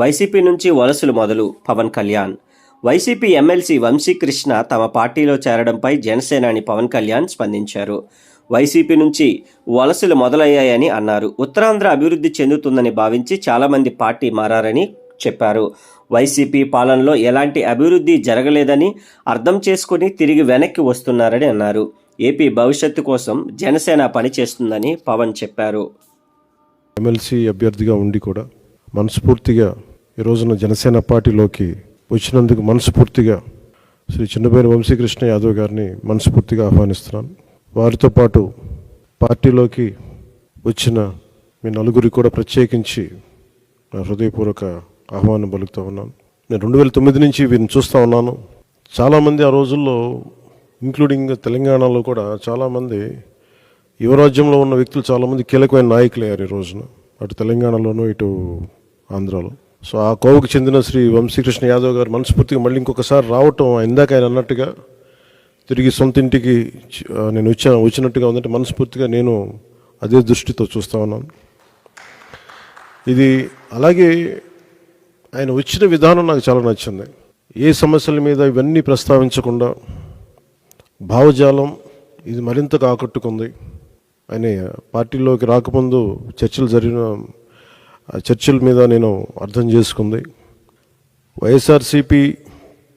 YCP నుంచి వలసలు మొదలు పవన్ కళ్యాణ్. వైసీపీ ఎమ్మెల్సీ వంశీకృష్ణ తమ పార్టీలో చేరడంపై జనసేనాని పవన్ కళ్యాణ్ స్పందించారు. వైసీపీ నుంచి వలసలు మొదలయ్యాయని అన్నారు. ఉత్తరాంధ్ర అభివృద్ధి చెందుతుందని భావించి చాలామంది పార్టీ మారారని చెప్పారు. వైసీపీ పాలనలో ఎలాంటి అభివృద్ధి జరగలేదని అర్థం చేసుకుని తిరిగి వెనక్కి వస్తున్నారని అన్నారు. ఏపీ భవిష్యత్తు కోసం జనసేన పనిచేస్తుందని పవన్ చెప్పారు. ఎమ్మెల్సీ అభ్యర్థిగా ఉండి కూడా మనస్ఫూర్తిగా ఈ రోజున జనసేన పార్టీలోకి వచ్చినందుకు మనస్ఫూర్తిగా శ్రీ చిన్నబేని వంశీకృష్ణ యాదవ్ గారిని మనస్ఫూర్తిగా ఆహ్వానిస్తున్నాను. వారితో పాటు పార్టీలోకి వచ్చిన మీ నలుగురికి కూడా ప్రత్యేకించి నా హృదయపూర్వక ఆహ్వానం పలుకుతూ ఉన్నాను. నేను రెండు వేల తొమ్మిది నుంచి వీరిని చూస్తూ ఉన్నాను. చాలామంది ఆ రోజుల్లో ఇంక్లూడింగ్ తెలంగాణలో కూడా చాలామంది యువరాజ్యంలో ఉన్న వ్యక్తులు చాలామంది కీలకమైన నాయకులు అయ్యారు ఈ రోజున. అటు తెలంగాణలోనూ ఇటు ఆంధ్రాలో. సో ఆ కోవకు చెందిన శ్రీ వంశీకృష్ణ యాదవ్ గారు మనస్ఫూర్తిగా మళ్ళీ ఇంకొకసారి రావటం ఇందాక ఆయన అన్నట్టుగా తిరిగి సొంత ఇంటికి నేను వచ్చా వచ్చినట్టుగా ఉందంటే మనస్ఫూర్తిగా నేను అదే దృష్టితో చూస్తూ ఉన్నాను. ఇది అలాగే ఆయన వచ్చిన విధానం నాకు చాలా నచ్చింది. ఏ సమస్యల మీద ఇవన్నీ ప్రస్తావించకుండా భావజాలం ఇది మరింతగా ఆకట్టుకుంది. ఆయన పార్టీలోకి రాకముందు చర్చలు జరిగిన చర్చల మీద నేను అర్థం చేసుకుంది. వైఎస్ఆర్సీపీ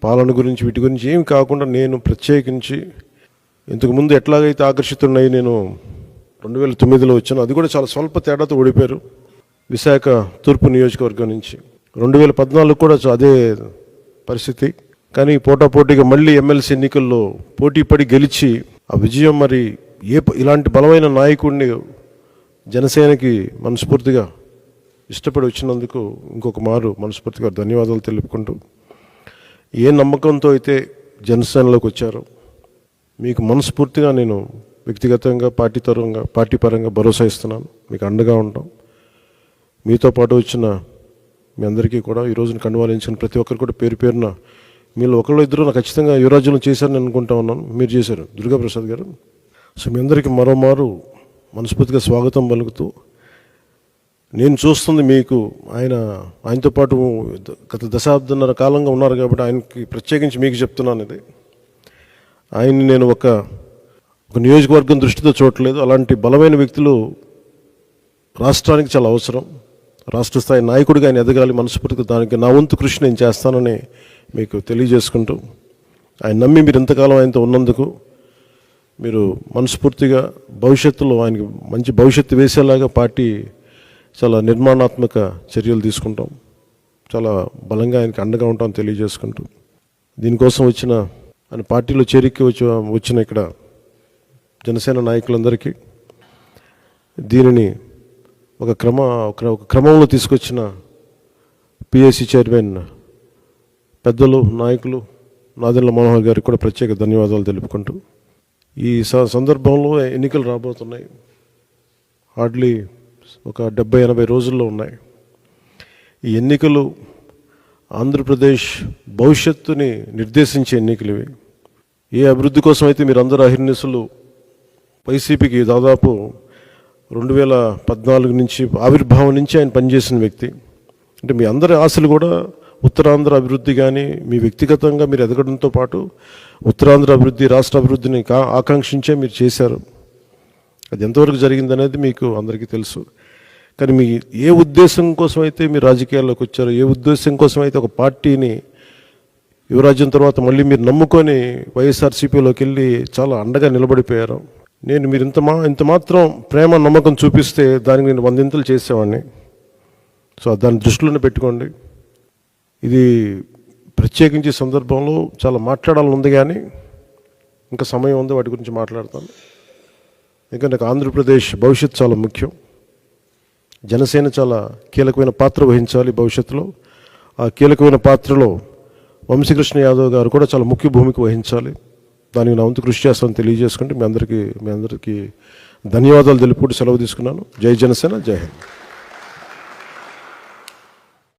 పాలన గురించి వీటి గురించి ఏమి కాకుండా నేను ప్రత్యేకించి ఇంతకుముందు ఎట్లాగైతే ఆకర్షితున్నాయి నేను రెండు వేల తొమ్మిదిలో వచ్చాను అది కూడా చాలా స్వల్ప తేడాతో ఓడిపోయారు విశాఖ తూర్పు నియోజకవర్గం నుంచి. రెండు వేల పద్నాలుగు కూడా అదే పరిస్థితి. కానీ పోటాపోటీగా మళ్ళీ ఎమ్మెల్సీ ఎన్నికల్లో పోటీ పడి గెలిచి ఆ విజయం మరి ఏ ఇలాంటి బలమైన నాయకుడిని జనసేనకి మనస్ఫూర్తిగా ఇష్టపడి వచ్చినందుకు ఇంకొక మారు మనస్ఫూర్తిగా ధన్యవాదాలు తెలుపుకుంటూ ఏ నమ్మకంతో అయితే జనసేనలోకి వచ్చారో మీకు మనస్ఫూర్తిగా నేను వ్యక్తిగతంగా పార్టీ తరంగా పార్టీ పరంగా భరోసా ఇస్తున్నాను. మీకు అండగా ఉంటాం. మీతో పాటు వచ్చిన మీ అందరికీ కూడా ఈ రోజున కండువాలించిన ప్రతి ఒక్కరు కూడా పేరు పేరున మీరు ఒకళ్ళు ఇద్దరు నాకు ఖచ్చితంగా యువరాజ్యం చేశారని అనుకుంటా ఉన్నాను. మీరు చేశారు. దుర్గాప్రసాద్ గారు. సో మీ అందరికీ మరోమారు మనస్ఫూర్తిగా స్వాగతం పలుకుతూ నేను చూస్తుంది మీకు. ఆయన ఆయనతో పాటు గత దశాబ్దన్నర కాలంగా ఉన్నారు కాబట్టి ఆయనకి ప్రత్యేకించి మీకు చెప్తున్నాను ఇది. ఆయన్ని నేను ఒక ఒక నియోజకవర్గం దృష్టితో చూడలేదు అలాంటి బలమైన వ్యక్తులు రాష్ట్రానికి చాలా అవసరం. రాష్ట్ర స్థాయి నాయకుడిగా ఆయన ఎదగాలి మనస్ఫూర్తిగా దానికి నా వంతు కృషి నేను చేస్తానని మీకు తెలియజేసుకుంటూ ఆయన నమ్మి మీరు ఇంతకాలం ఆయనతో ఉన్నందుకు మీరు మనస్ఫూర్తిగా భవిష్యత్తులో ఆయనకి మంచి భవిష్యత్తు వేసేలాగా పార్టీ చాలా నిర్మాణాత్మక చర్యలు తీసుకుంటాం. చాలా బలంగా ఆయనకి అండగా ఉంటాం తెలియజేసుకుంటూ. దీనికోసం వచ్చిన ఆయన పార్టీలో చేరిక వచ్చి వచ్చిన ఇక్కడ జనసేన నాయకులందరికీ దీనిని ఒక క్రమ ఒక ఒక క్రమంలో తీసుకొచ్చిన పిఎస్సి చైర్మన్ పెద్దలు నాయకులు నాదెండ్ల మనోహర్ గారికి కూడా ప్రత్యేక ధన్యవాదాలు తెలుపుకుంటూ. ఈ స- సందర్భంలో ఎన్నికలు రాబోతున్నాయి. హార్డ్లీ ఒక డెబ్బై ఎనభై రోజుల్లో ఉన్నాయి. ఈ ఎన్నికలు ఆంధ్రప్రదేశ్ భవిష్యత్తుని నిర్దేశించే ఎన్నికలు ఇవి. ఏ అభివృద్ధి కోసం అయితే మీరు అందరూ అహిర్నిసులు వైసీపీకి దాదాపు రెండు వేల పద్నాలుగు నుంచి ఆవిర్భావం నుంచి ఆయన పనిచేసిన వ్యక్తి. అంటే మీ అందరి ఆశలు కూడా ఉత్తరాంధ్ర అభివృద్ధి కానీ మీ వ్యక్తిగతంగా మీరు ఎదగడంతో పాటు ఉత్తరాంధ్ర అభివృద్ధి రాష్ట్ర అభివృద్ధిని కా ఆకాంక్షించే మీరు చేశారు. అది ఎంతవరకు జరిగిందనేది మీకు అందరికీ తెలుసు. కానీ మీ ఏ ఉద్దేశం కోసం అయితే మీరు రాజకీయాల్లోకి వచ్చారో ఏ ఉద్దేశం కోసం అయితే ఒక పార్టీని యువరాజ్యం తర్వాత మళ్ళీ మీరు నమ్ముకొని వైఎస్ఆర్సీపీలోకి వెళ్ళి చాలా అండగా నిలబడిపోయారు నేను మీరు ఇంత మా ఇంత మాత్రం ప్రేమ నమ్మకం చూపిస్తే దానికి నేను వందింతలు చేసేవాడిని. సో దాన్ని దృష్టిలోనే పెట్టుకోండి. ఇది ప్రత్యేకించి సందర్భంలో చాలా మాట్లాడాలని ఉంది కానీ ఇంకా సమయం ఉంది వాటి గురించి మాట్లాడతాను. ఇంకా నాకు ఆంధ్రప్రదేశ్ భవిష్యత్తు చాలా ముఖ్యం. జనసేన చాలా కీలకమైన పాత్ర వహించాలి భవిష్యత్తులో. ఆ కీలకమైన పాత్రలో వంశీకృష్ణ యాదవ్ గారు కూడా చాలా ముఖ్య భూమిక వహించాలి. దానికి నా వంతు కృషి చేస్తానని తెలియజేసుకుంటే మీ అందరికీ మీ అందరికీ ధన్యవాదాలు తెలుపుకుంటూ సెలవు తీసుకున్నాను. జై జనసేన జై హింద్.